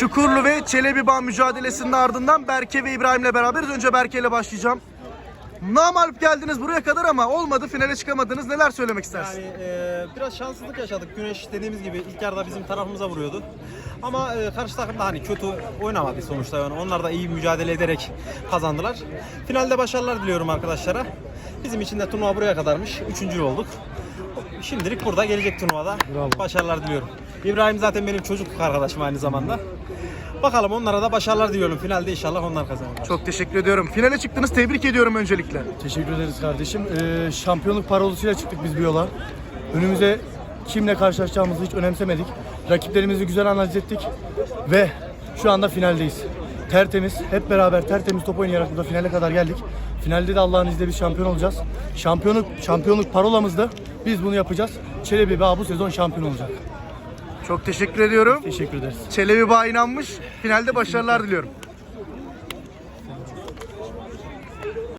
Çukurlu ve Çelebi Bağ mücadelesinin ardından Berke ve İbrahim'le beraberiz. Önce Berke ile başlayacağım. Namalip geldiniz buraya kadar ama olmadı finale çıkamadınız. Neler söylemek istersin? Yani e, biraz şanssızlık yaşadık. Güneş dediğimiz gibi ilk yarıda bizim tarafımıza vuruyordu. Ama e, karşı takım da hani kötü oynamadı sonuçta. Yani onlar da iyi mücadele ederek kazandılar. Finalde başarılar diliyorum arkadaşlara. Bizim için de turnuva buraya kadarmış. Üçüncü olduk. Şimdilik burada gelecek turnuvada başarılar diliyorum. İbrahim zaten benim çocukluk arkadaşım aynı zamanda. Bakalım onlara da başarılar diliyorum. Finalde inşallah onlar kazanır. Çok teşekkür ediyorum. Finale çıktınız. Tebrik ediyorum öncelikle. Teşekkür ederiz kardeşim. Ee, şampiyonluk parolasıyla çıktık biz bu yola. Önümüze kimle karşılaşacağımızı hiç önemsemedik. Rakiplerimizi güzel analiz ettik ve şu anda finaldeyiz. Tertemiz, hep beraber tertemiz top oynayarak burada finale kadar geldik. Finalde de Allah'ın izniyle biz şampiyon olacağız. Şampiyonluk şampiyonluk parolamızda biz bunu yapacağız. Çelebi Bağ bu sezon şampiyon olacak. Çok teşekkür ediyorum. Teşekkür ederiz. Çelebi Bağ inanmış. Finalde başarılar diliyorum.